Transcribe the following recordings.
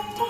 আমার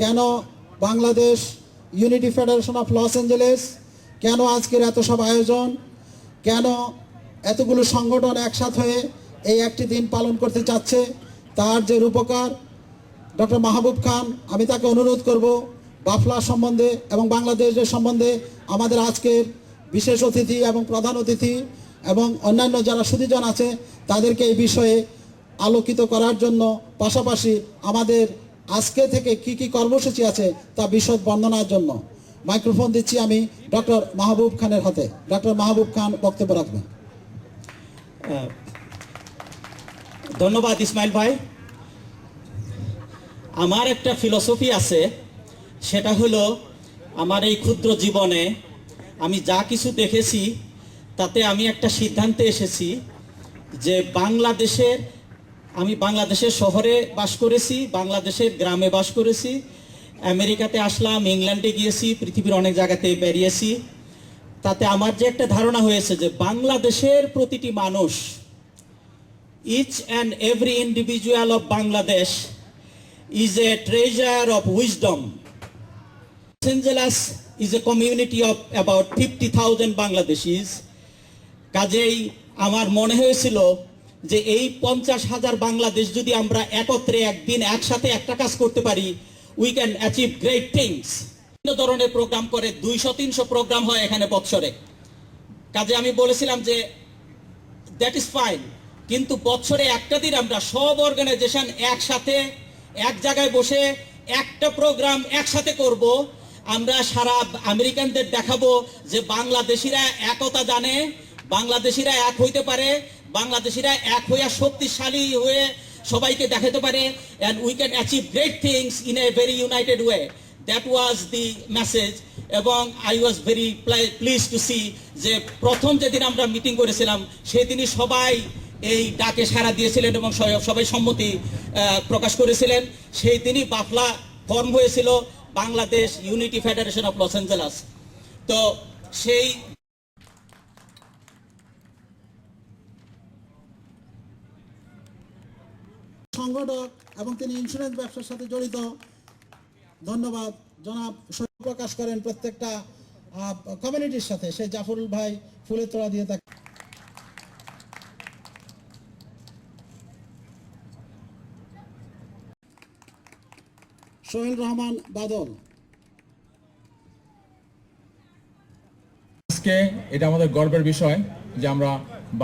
কেন Bangladesh unity federation of Los Angeles কেন আজকের এত সব আয়োজন, কেন এতগুলো সংগঠন একসাথ হয়ে এই একটি দিন পালন করতে চাচ্ছে, তার যে রূপকার ডক্টর মাহবুব খান, আমি তাকে অনুরোধ করব বাফলা সম্বন্ধে এবং বাংলাদেশের সম্বন্ধে আমাদের আজকের বিশেষ অতিথি এবং প্রধান অতিথি এবং অন্যান্য যারা সুধীজন আছে, তাদেরকে এই বিষয়ে আলোকিত করার জন্য পাশাপাশি আমাদের আজকে থেকে কি কি কর্মসূচি আছে তা বিশদ বর্ণনার জন্য। মাইক্রোফোন দিচ্ছি আমি ডক্টর মাহবুব খানের হাতে। ডক্টর মাহবুব খান, বক্তব্য রাখবেন। ধন্যবাদ ইসমাইল ভাই। আমার একটা ফিলসফি আছে, সেটা হলো আমার এই ক্ষুদ্র জীবনে আমি যা কিছু দেখেছি, তাতে আমি একটা সিদ্ধান্তে এসেছি যে বাংলাদেশের আমি বাংলাদেশের শহরে বাস করেছি বাংলাদেশের গ্রামে বাস করেছি আমেরিকাতে আসলাম ইংল্যান্ডে গিয়েছি পৃথিবীর অনেক জায়গাতে বেরিয়েছি তাতে আমার যে একটা ধারণা হয়েছে যে বাংলাদেশের প্রতিটি মানুষ each and every individual of Bangladesh is a treasure of wisdom. Los Angeles is a community of about 50,000 Bangladeshis. কাজেই আমার মনে হয়েছিল যে এই পঞ্চাশ হাজার বাংলাদেশ যদি আমরা একত্রে একদিন একসাথে একটা কাজ করতে পারি we can achieve great things বিভিন্ন ধরনের প্রোগ্রাম করে, দুইশো, তিনশো প্রোগ্রাম হয় এখানে বৎসরে। কাজে আমি বলেছিলাম যে দ্যাট ইজ ফাইন কিন্তু বছরে একটা দিন আমরা সব অর্গানাইজেশন একসাথে, এক জায়গায় বসে একটা প্রোগ্রাম একসাথে করব। আমরা সারা আমেরিকানদের দেখাবো যে বাংলাদেশিরা একতা জানে, বাংলাদেশিরা এক হইতে পারে বাংলাদেশিরা এক হইয়া শক্তিশালী হয়ে সবাইকে দেখাতে পারে। And we can achieve great things in a very united way that was the message এবং I was very pleased to see যে প্রথম যেদিন আমরা মিটিং করেছিলাম, সেদিনই সবাই এই ডাকে সাড়া দিয়েছিলেন এবং সবাই- সম্মতি প্রকাশ করেছিলেন। সেই দিনই বাফলা ফর্ম হয়েছিল Bangladesh unity federation of Los Angeles. তো সেই সংগঠক এবং তিনি ইন্স্যুরেন্স ব্যবসার সাথে জড়িত। ধন্যবাদ। জনাব প্রকাশ করেন প্রত্যেকটা কমিউনিটির সাথে। সেই জাফরুল ভাই ফুলের তোড়া দিয়ে তাকে সোহেল রহমান বাদল। আজকে এটা আমাদের গর্বের বিষয় যে আমরা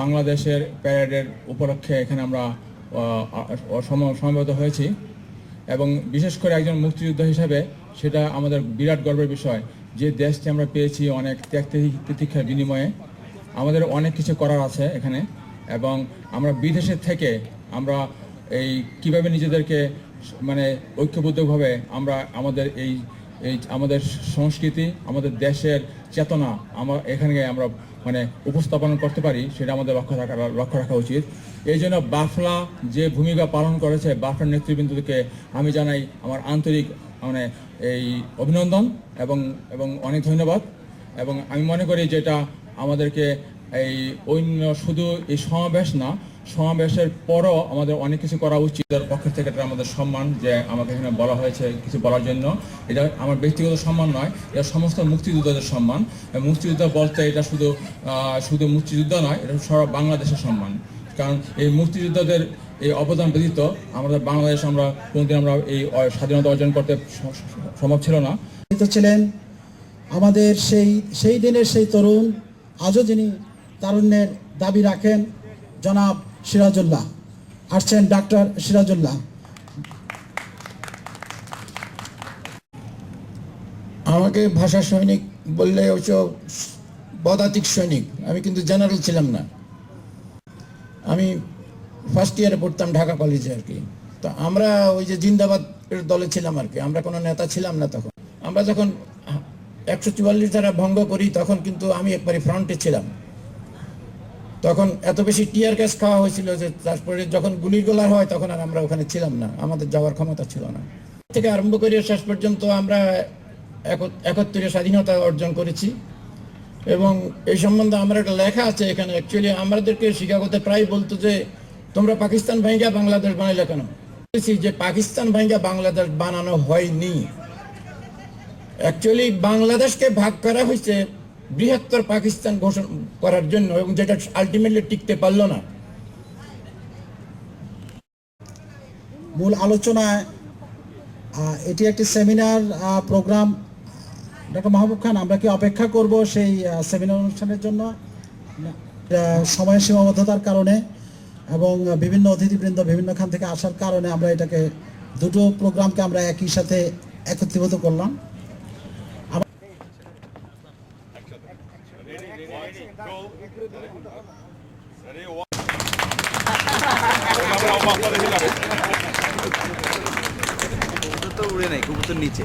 বাংলাদেশের প্যারেডের উপলক্ষে এখানে আমরা সমবেত হয়েছি। এবং বিশেষ করে একজন মুক্তিযোদ্ধা হিসাবে সেটা আমাদের বিরাট গর্বের বিষয় যে দেশটি আমরা পেয়েছি অনেক ত্যাগ তিতিক্ষার বিনিময়ে। আমাদের অনেক কিছু করার আছে এখানে এবং আমরা বিদেশের থেকে আমরা এই কীভাবে নিজেদেরকে মানে ঐক্যবদ্ধভাবে আমরা আমাদের এই এই আমাদের সংস্কৃতি, আমাদের দেশের চেতনা আমরা এখানে আমরা মানে উপস্থাপন করতে পারি, সেটা আমাদের লক্ষ্য রাখা লক্ষ্য রাখা উচিত। এই জন্য বাফলা যে ভূমিকা পালন করেছে, বাফলার নেতৃবৃন্দকে আমি জানাই আমার আন্তরিক মানে এই অভিনন্দন এবং এবং অনেক ধন্যবাদ। এবং আমি মনে করি যেটা আমাদেরকে এই অন্য শুধু এই সমাবেশ না সমাবেশের পরও আমাদের অনেক কিছু করা উচিত। এর পক্ষের থেকে এটা আমাদের সম্মান যে আমাকে এখানে বলা হয়েছে কিছু বলার জন্য। এটা আমার ব্যক্তিগত সম্মান নয়, এটা সমস্ত মুক্তিযোদ্ধাদের সম্মান। মুক্তিযোদ্ধা বলতে এটা শুধু শুধু মুক্তিযোদ্ধা নয়, এটা সারা বাংলাদেশের সম্মান। কারণ এই মুক্তিযোদ্ধাদের এই অবদান ব্যতীত আমাদের বাংলাদেশ আমরা কোনোদিন আমরা এই স্বাধীনতা অর্জন করতে সম্ভব ছিল না। ছিলেন আমাদের সেই সেই দিনের সেই তরুণ, আজও যিনি তারুণ্যের দাবি রাখেন, জনাব সিরাজুল্লাহ, আসছেন ডাক্তার সিরাজুল্লাহ। আমাকে ভাষা সৈনিক বললে হচ্ছে পদাতিক সৈনিক, আমি কিন্তু জেনারেল ছিলাম না। আমি ফার্স্ট ইয়ারে পড়তাম ঢাকা কলেজে আর কি। তো আমরা ওই যে জিন্দাবাদ দলে ছিলাম আর কি, আমরা কোনো নেতা ছিলাম না তখন। আমরা যখন একশো চুয়াল্লিশ ধারা ভঙ্গ করি, তখন কিন্তু আমি একবারে ফ্রন্টে ছিলাম। তখন এত বেশি টিয়ার গ্যাস খাওয়া হয়েছিল যে তারপরে যখন গুলির গোলা হয় তখন আর আমরা ওখানে ছিলাম না। আমাদের যাওয়ার ক্ষমতা ছিল না। থেকে আরম্ভ করে শেষ পর্যন্ত আমরা এক- একাত্তরে স্বাধীনতা অর্জন করেছি। এবং এই সম্বন্ধে আমার একটা লেখা আছে এখানে। অ্যাকচুয়ালি আমাদেরকে শিকাগোতে প্রায় বলতো যে, তোমরা পাকিস্তান ভাইঙ্গা বাংলাদেশ বানাইলে কেন? যে, পাকিস্তান ভাইঙ্গা বাংলাদেশ বানানো হয়নি। অ্যাকচুয়ালি বাংলাদেশকে ভাগ করা হয়েছে বৃহত্তর পাকিস্তান ঘোষণা করার জন্য এবং যেটা আলটিমেটলি টিকতে পারল না। মূল আলোচনায় এটি একটি seminar programme doctor Mahbub Khan, আমরা কি অপেক্ষা করব সেই সেমিনার অনুষ্ঠানের জন্য? সময়ের সীমাবদ্ধতার কারণে এবং বিভিন্ন অতিথিবৃন্দ বিভিন্ন খান থেকে আসার কারণে আমরা এটাকে, দুটো প্রোগ্রামকে আমরা একই সাথে একত্রীভূত করলাম। কবুতর তো উড়ে নাই কবুতর নিচে।